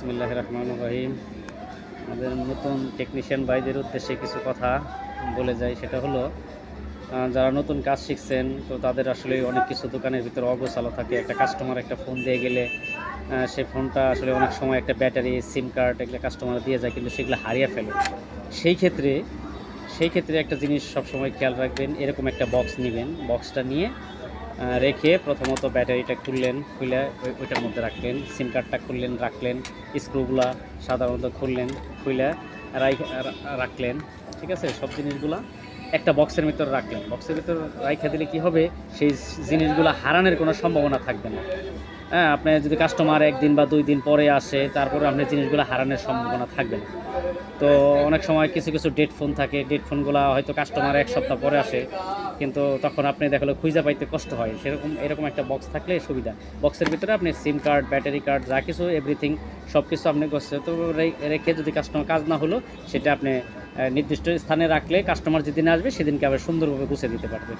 বিসমিল্লাহ রহমান রহিম। আমাদের নতুন টেকনিশিয়ান ভাইদের উদ্দেশ্যে কিছু কথা বলে যাই, সেটা হলো যারা নতুন কাজ শিখছেন, তো তাদের আসলে অনেক কিছু দোকানের ভিতরে অগোছালো থাকে। একটা কাস্টমার একটা ফোন দিয়ে গেলে সে ফোনটা আসলে অনেক সময় একটা ব্যাটারি সিম কার্ড এগুলো কাস্টমার দিয়ে যায়, কিন্তু সেগুলো হারিয়ে ফেলে। সেই ক্ষেত্রে সেই ক্ষেত্রে একটা জিনিস সবসময় খেয়াল রাখবেন, এরকম একটা বক্স নেবেন। বক্সটা নিয়ে রেখে প্রথমত ব্যাটারিটা খুললেন, খুলে ওই- ওইটার মধ্যে রাখলেন সিম কার্ডটা খুললেন, রাখলেন স্ক্রুগুলা সাধারণত খুললেন, খুলে রাখলেন, ঠিক আছে? সব জিনিসগুলা একটা বক্সের ভিতরে রাখলেন। বক্সের ভিতর রাইখা দিলে কী হবে? সেই জিনিসগুলো হারানোর কোনো সম্ভাবনা থাকবে না। হ্যাঁ আপনি যদি কাস্টমার একদিন বা দুই দিন পরে আসে, তারপরে আপনার জিনিসগুলো হারানোর সম্ভাবনা থাকবে না। তো অনেক সময় কিছু কিছু ডেট ফোন থাকে ডেট ফোনগুলো হয়তো কাস্টমার এক সপ্তাহ পরে আসে, কিন্তু তখন আপনি দেখাল খুঁজে পাইতে কষ্ট হয়। সেরকম, এরকম একটা বক্স থাকলে সুবিধা। বক্সের ভিতরে আপনি সিম কার্ড ব্যাটারি কার্ড যা কিছু এভরিথিং সব কিছু আপনি তো রেখে যদি কাস্টমার কাজ না হলো, সেটা আপনি নির্দিষ্ট স্থানে রাখলে কাস্টমার যেদিন আসবে, সেদিনকে আবার সুন্দরভাবে গুছিয়ে দিতে পারবে।